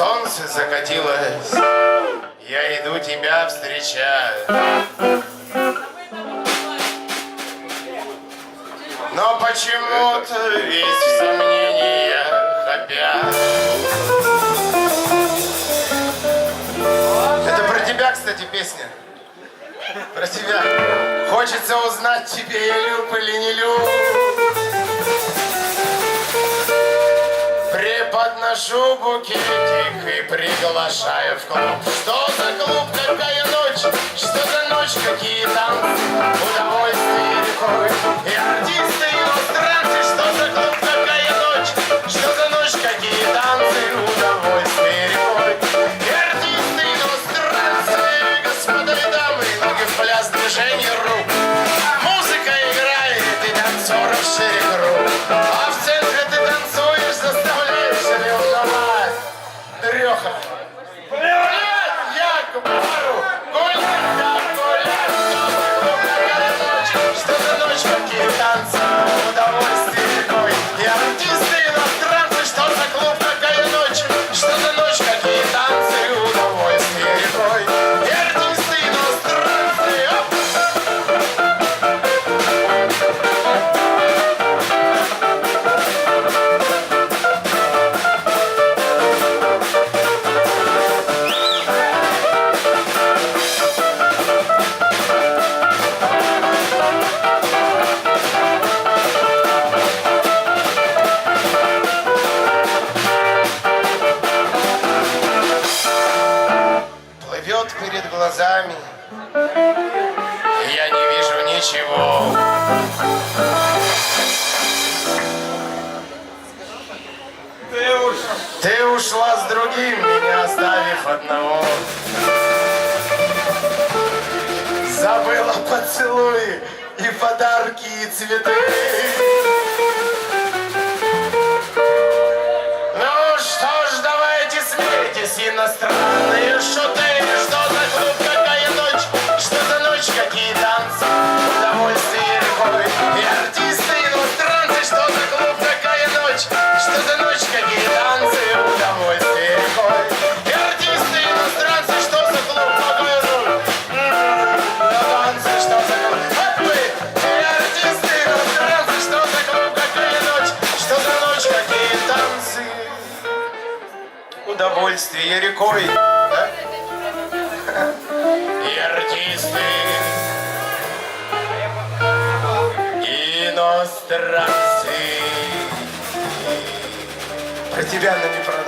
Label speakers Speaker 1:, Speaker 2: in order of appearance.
Speaker 1: Солнце закатилось, я иду тебя встречать. Но почему-то весь в сомнениях опять. Это про тебя, кстати, песня. Про тебя. Хочется узнать, тебе я люб или не люб. Преподношу букетик и приглашаю в клуб. Что за клуб, какая ночь? Что за ночь, какие танцы? Удовольствие рекой. И артисты, и иностранцы. Что за клуб, какая ночь? Что за ночь, какие танцы? Удовольствие рекой. И артисты, и иностранцы. Господа и дамы, ноги в пляс, движение рук. Музыка играет, и танцоров шире Yeah. глазами. Я не вижу ничего.
Speaker 2: Ты уж
Speaker 1: Ты ушла с другим, меня оставив одного. Забыла поцелуи и подарки, и цветы. Ну что ж, давайте смейтесь, иностранные шуты. Удовольствие рекой. да? И артисты, и иностранцы. Про тебя, но не про